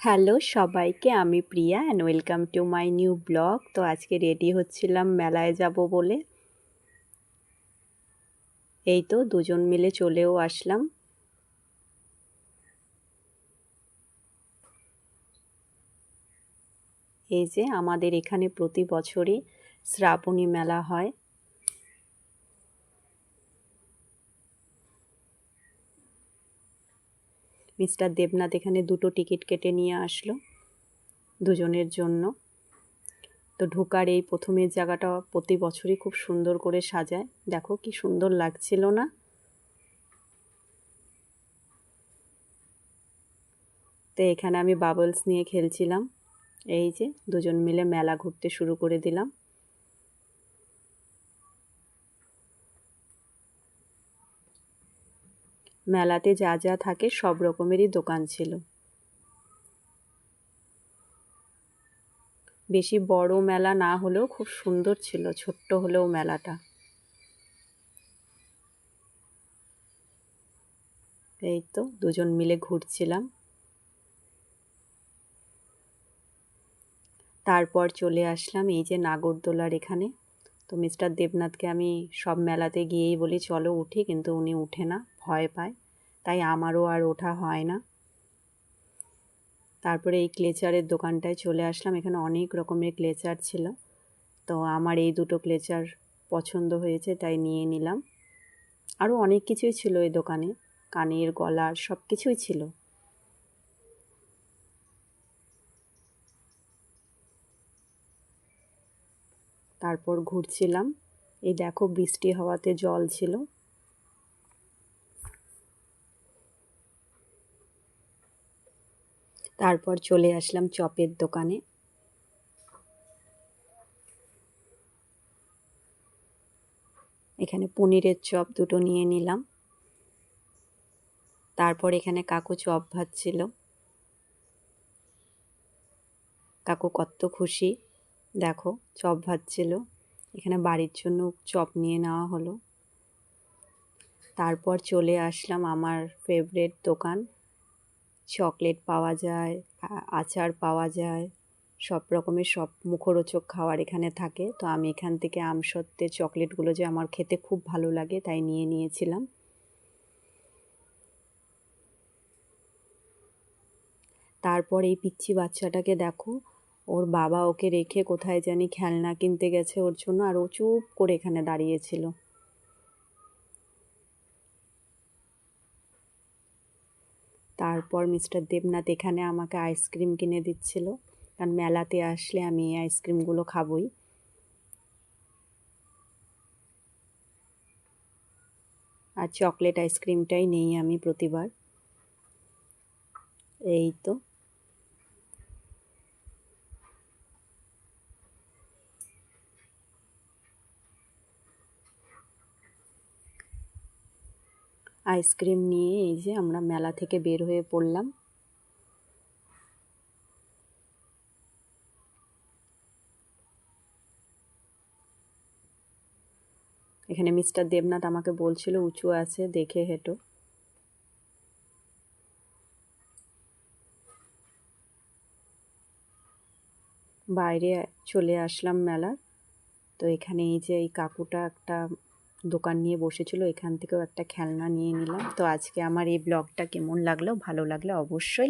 Hello সবাইকে, আমি Priya and welcome to my new blog তো আজকে রেডি হচ্ছিলাম, মেলায় যাব বলে। এই তো, দুজন মিলে চলেও আসলাম। এই যে, আমাদের এখানে প্রতি বছরই শ্রাবণী মেলা হয়। মিস্টার দেবনাথ এখানে দুটো টিকিট কেটে নিয়ে আসলো দুজনের জন্য। তো ঢোকার এই প্রথমের জায়গাটা প্রতি বছরই খুব সুন্দর করে সাজায়। দেখো কি সুন্দর লাগছিল না। তো এখানে আমি বাবলস নিয়ে খেলছিলাম। এই যে দুজন মিলে মেলা ঘুরতে শুরু করে দিলাম। মেলাতে যা যা থাকে সব রকমেরই দোকান ছিল। বেশি বড় মেলা না হলেও খুব সুন্দর ছিল, ছোট্ট হলেও মেলাটা। এই তো, দুজন মিলে ঘুরছিলাম। তারপর চলে আসলাম এই যে নাগরদোলার এখানে। তো মিস্টার দেবনাথকে আমি সব মেলাতে গিয়েই বলি, চলো উঠি। কিন্তু উনি উঠে না, ভয় পায়। তাই আমারও আর ওঠা হয় না। তারপরে এই ক্লেচারের দোকানটায় চলে আসলাম। এখানে অনেক রকমের ক্লেচার ছিল। তো আমার এই দুটো ক্লেচার পছন্দ হয়েছে, তাই নিয়ে নিলাম। আরও অনেক কিছুই ছিল এই দোকানে। কানের গলার সব কিছুই ছিল। তারপর ঘুরছিলাম। এই দেখো বৃষ্টি হওয়াতে জল ছিল। তারপর চলে আসলাম চপের দোকানে। এখানে পনিরের চপ দুটো নিয়ে নিলাম। তারপর এখানে কাকু চপ ভাজছিল। কাকু কত খুশি। দেখো, চপ ভাজছিল। এখানে বাড়ির জন্য চপ নিয়ে নেওয়া হলো। তারপর চলে আসলাম আমার ফেভারেট দোকান। চকলেট পাওয়া যায় আচার পাওয়া যায়, সব রকমের সব মুখরোচক খাবার এখানে থাকে। তো আমি এখান থেকে আমসত্ত্বের চকলেটগুলো যে আমার খেতে খুব ভালো লাগে তাই নিয়ে নিয়েছিলাম। তারপর এই পিচ্ছি বাচ্চাটাকে দেখো ওর বাবা ওকে রেখে কোথায় জানি খেলনা কিনতে গেছে ওর জন্য আর ও চুপ করে এখানে দাঁড়িয়েছিল। তারপর মিস্টার দেবনাথ এখানে আমাকে আইসক্রিম কিনে দিচ্ছিল। কারণ মেলাতে আসলে আমি এই আইসক্রিমগুলো খাবই। আর চকলেট আইসক্রিমটাই নেই আমি প্রতিবার। এই তো। আইসক্রিম নিয়ে এই যে আমরা মেলা থেকে বের হয়ে পড়লাম। এখানে মিস্টার দেবনাথ আমাকে বলছিল, উঁচু আছে, দেখে হেঁটো। বাইরে চলে আসলাম মেলার। তো এখানে এই যে এই কাকুটা একটা দোকান নিয়ে বসেছিল, এখান থেকেও একটা খেলনা নিয়ে নিলাম। তো আজকে আমার এই ব্লগটা কেমন লাগল, ভালো লাগলে অবশ্যই